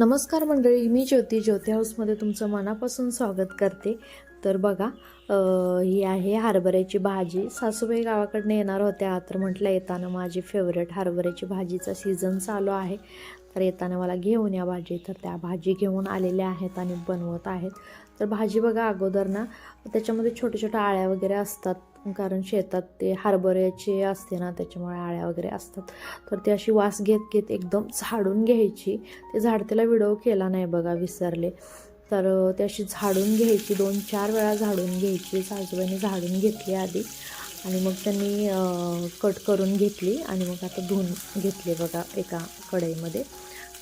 नमस्कार मंडळी मी ज्योती ज्योती हाऊसमध्ये तुमचं मनापासून स्वागत करते. तर बघा ही आहे हरभऱ्याची भाजी. सासूबाई गावाकडनं येणार होत्या तर म्हटलं येताना माझी फेवरेट हरभऱ्याची भाजीचा सीझन चालू आहे. तर येताना मला घेऊन या भाजी. तर त्या भाजी घेऊन आलेल्या आहेत आणि बनवत आहेत. तर भाजी बघा अगोदर ना त्याच्यामध्ये छोट्या छोट्या आळ्या वगैरे असतात. कारण शेतात ते हरभऱ्याचे असते ना त्याच्यामुळे आळ्या वगैरे असतात. तर ती अशी वास घेत घेत एकदम झाडून घ्यायची. ते झाडतेला व्हिडिओ केला नाही बघा विसरले. तर ते अशी झाडून घ्यायची दोन चार वेळा झाडून घ्यायची. सासूबाईने झाडून घेतली आधी. आणि मग त्यांनी कट करून घेतली. आणि मग आता धुवून घेतली बघा एका कढईमध्ये.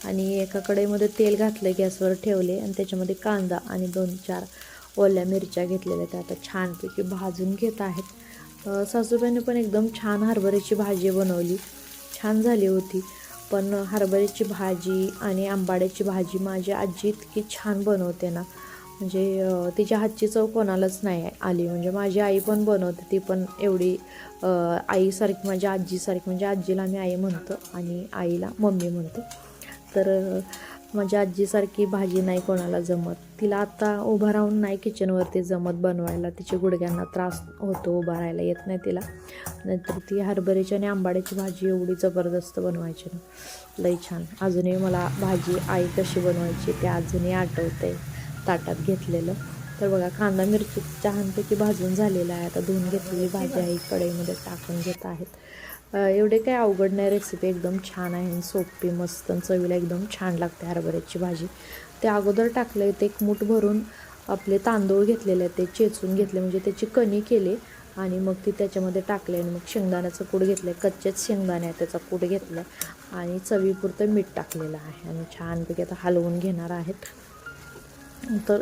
आणि एका कढईमध्ये तेल घातलं गॅसवर ठेवले. आणि त्याच्यामध्ये कांदा आणि दोन चार ओल्या मिरच्या घेतलेल्या त्या आता छानपैकी भाजून घेत आहेत. सासूबाईने पण एकदम छान हरभऱ्याची भाजी बनवली. छान झाली होती. पण हरभऱ्याची भाजी आणि आंबाड्याची भाजी माझी आजी इतकी छान बनवते ना. म्हणजे तिच्या हातची चव कोणालाच नाही आली. म्हणजे माझी आई पण बनवते. ती पण एवढी आईसारखी माझ्या आजीसारखी म्हणजे आजीला आम्ही आई म्हणतो आणि आईला मम्मी म्हणतो. तर माझ्या आजीसारखी भाजी नाही कोणाला जमत. तिला आता उभं राहून नाही किचनवरती जमत बनवायला. तिच्या गुडघ्यांना त्रास होतो उभा राहायला येत नाही तिला. नंतर ती हरभऱ्याची आणि आंबाड्याची भाजी एवढी जबरदस्त बनवायची ना. लई छान. अजूनही मला भाजी आई कशी बनवायची ते अजूनही आठवते ताटात घेतलेलं. तर बघा कांदा मिरची छानपैकी भाजून झालेला आहे. आता धुवून घेतलेली भाजी आहे कढईमध्ये टाकून घेत आहेत. एवढे काही अवघड नाही रेसिपी एकदम छान आहे आणि सोपी मस्त आणि चवीला एकदम छान लागते हरभऱ्याची भाजी. ते अगोदर टाकले ते एक मूठ भरून आपले तांदूळ घेतलेले आहेत ते चेचून घेतले म्हणजे त्याची कणी केली आणि मग ती त्याच्यामध्ये टाकले आणि मग शेंगदाण्याचं कूट घेतलं आहे कच्चेच शेंगदाणे आहे त्याचा कूट घेतला आणि चवीपुरतं मीठ टाकलेलं आहे. आणि छानपैकी आता हलवून घेणार आहेत. तर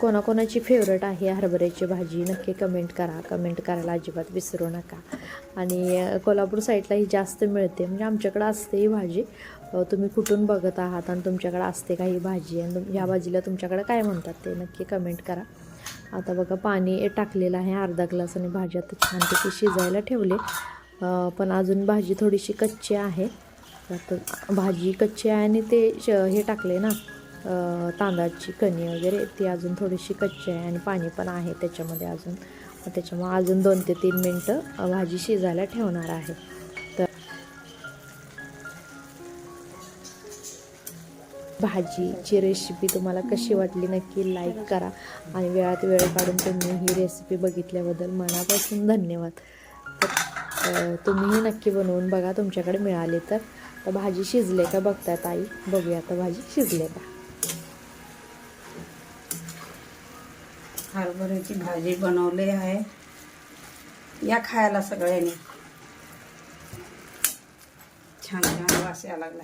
कोणाकोणाची फेवरेट आहे हरभऱ्याची भाजी नक्की कमेंट करा. कमेंट करायला अजिबात विसरू नका. आणि कोल्हापूर साईडला ही जास्त मिळते. म्हणजे आमच्याकडं असते ही भाजी. तुम्ही कुठून बघत आहात आणि तुमच्याकडे असते का ही भाजी? आणि तुम- ह्या भाजीला तुमच्याकडे काय म्हणतात ते नक्की कमेंट करा. आता बघा पाणी टाकलेलं आहे अर्धा ग्लास आणि भाजी आता छानपैकी शिजायला ठेवले. पण अजून भाजी थोडीशी कच्ची आहे. आता भाजी कच्ची आहे आणि ते श हे टाकले ना. तांदळाची कणी वगैरे ती अजून थोडीशी कच्ची आहे आणि पाणी पण आहे त्याच्यामध्ये अजून. त्याच्यामुळं त्याच्यामुळे अजून दोन ते तीन मिनटं भाजी शिजायला ठेवणार आहे. तर भाजीची रेसिपी तुम्हाला कशी वाटली नक्की लाईक करा. आणि वेळात वेळ काढून तुम्ही ही रेसिपी बघितल्याबद्दल मनापासून धन्यवाद. तर तुम्हीही नक्की बनवून बघा तुमच्याकडे मिळाली तर. तर भाजी शिजले का बघताय ताई? बघूया आता भाजी शिजले का? हरभऱ्याची भाजी बनवली आहे. या खायला सगळ्यांनी. छान छान वास यायला लागला